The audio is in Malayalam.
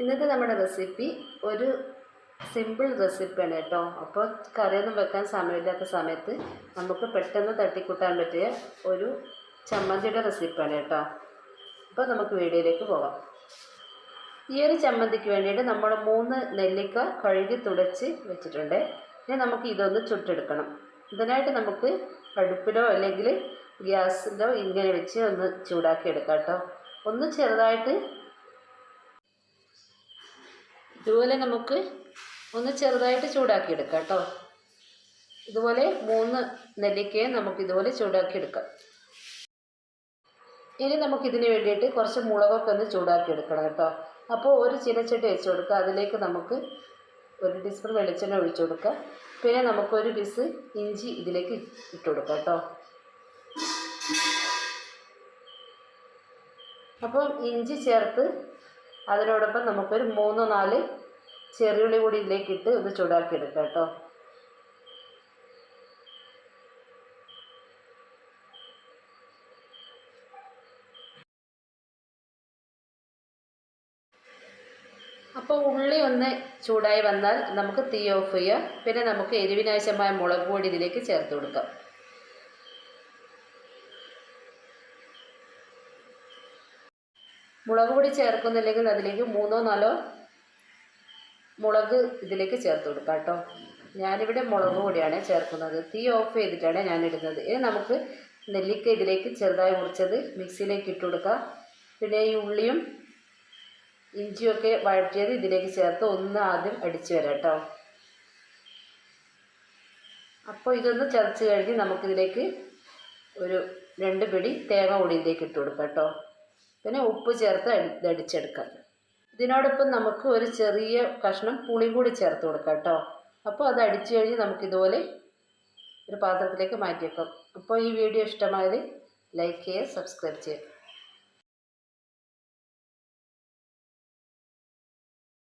ഇന്നത്തെ നമ്മുടെ റെസിപ്പി ഒരു സിമ്പിൾ റെസിപ്പിയാണ് കേട്ടോ. അപ്പോൾ കറിയൊന്നും വെക്കാൻ സമയമില്ലാത്ത സമയത്ത് നമുക്ക് പെട്ടെന്ന് തട്ടിക്കൂട്ടാൻ പറ്റിയ ഒരു ചമ്മന്തിയുടെ റെസിപ്പിയാണ് കേട്ടോ. അപ്പോൾ നമുക്ക് വീഡിയോയിലേക്ക് പോകാം. ഈ ഒരു ചമ്മന്തിക്ക് വേണ്ടിയിട്ട് നമ്മൾ മൂന്ന് നെല്ലിക്ക കഴുകി തുടച്ച് വെച്ചിട്ടുണ്ട്. ഇനി നമുക്ക് ഇതൊന്ന് ചുട്ടെടുക്കണം. ഇതിനായിട്ട് നമുക്ക് അടുപ്പിലോ അല്ലെങ്കിൽ ഗ്യാസിലോ ഇങ്ങനെ വെച്ച് ഒന്ന് ചൂടാക്കി എടുക്കാം കേട്ടോ. ഒന്ന് ചെറുതായിട്ട് ഇതുപോലെ നമുക്ക് ഒന്ന് ചെറുതായിട്ട് ചൂടാക്കി എടുക്കാം കേട്ടോ. ഇതുപോലെ മൂന്ന് നെല്ലിക്കയെ നമുക്ക് ഇതുപോലെ ചൂടാക്കി എടുക്കാം ഇനി നമുക്ക് ഇതിന് വേണ്ടിയിട്ട് കുറച്ച് മുളകൊക്കെ ഒന്ന് ചൂടാക്കി എടുക്കണം കേട്ടോ. അപ്പോൾ ഒരു ചീനച്ചട്ടി വെച്ച് കൊടുക്കുക. അതിലേക്ക് നമുക്ക് ഒരു ടീസ്പൂൺ വെളിച്ചെണ്ണ ഒഴിച്ചു കൊടുക്കുക. പിന്നെ നമുക്കൊരു പീസ് ഇഞ്ചി ഇതിലേക്ക് ഇട്ട് കൊടുക്കാം കേട്ടോ. അപ്പം ഇഞ്ചി ചേർത്ത് അതിനോടൊപ്പം നമുക്കൊരു മൂന്ന് നാല് ചെറിയുള്ളി കൂടി ഇതിലേക്ക് ഇട്ട് ഒന്ന് ചൂടാക്കി എടുക്കാം കേട്ടോ. അപ്പോൾ ഉള്ളി ഒന്ന് ചൂടായി വന്നാൽ നമുക്ക് തീ ഓഫ് ചെയ്യാം. പിന്നെ നമുക്ക് എരിവിനാവശ്യമായ മുളക് പൊടി ഇതിലേക്ക് ചേർത്ത് കൊടുക്കാം. മുളക് പൊടി ചേർക്കുന്നില്ലെങ്കിൽ അതിലേക്ക് മൂന്നോ നാലോ മുളക് ഇതിലേക്ക് ചേർത്ത് കൊടുക്കാം കേട്ടോ. ഞാനിവിടെ മുളക് പൊടിയാണ് ചേർക്കുന്നത്. തീ ഓഫ് ചെയ്തിട്ടാണ് ഞാൻ ഇടുന്നത് ഇനി നമുക്ക് നെല്ലിക്ക ഇതിലേക്ക് ചെറുതായി മുറിച്ചത് മിക്സിയിലേക്ക് ഇട്ട് കൊടുക്കുക പിന്നെ ഈ ഉള്ളിയും ഇഞ്ചിയൊക്കെ വഴറ്റിയത് ഇതിലേക്ക് ചേർത്ത് ഒന്ന് ആദ്യം അടിച്ചു വരാം കേട്ടോ. അപ്പോൾ ഇതൊന്ന് ചതച്ച് കഴിഞ്ഞ് നമുക്കിതിലേക്ക് ഒരു രണ്ട് പിടി തേങ്ങ കൂടി ഇതിലേക്ക് ഇട്ട് കൊടുക്കാം കേട്ടോ. പിന്നെ ഉപ്പ് ചേർത്ത് ഇതടിച്ചെടുക്കാം. ഇതിനോടൊപ്പം നമുക്ക് ഒരു ചെറിയ കഷ്ണം പുളി കൂടി ചേർത്ത് കൊടുക്കാം കേട്ടോ. അപ്പോൾ അത് അടിച്ചു കഴിഞ്ഞ് നമുക്കിതുപോലെ ഒരു പാത്രത്തിലേക്ക് മാറ്റി വെക്കാം അപ്പോൾ ഈ വീഡിയോ ഇഷ്ടമായത് ലൈക്ക് ചെയ്യുക സബ്സ്ക്രൈബ് ചെയ്യുക.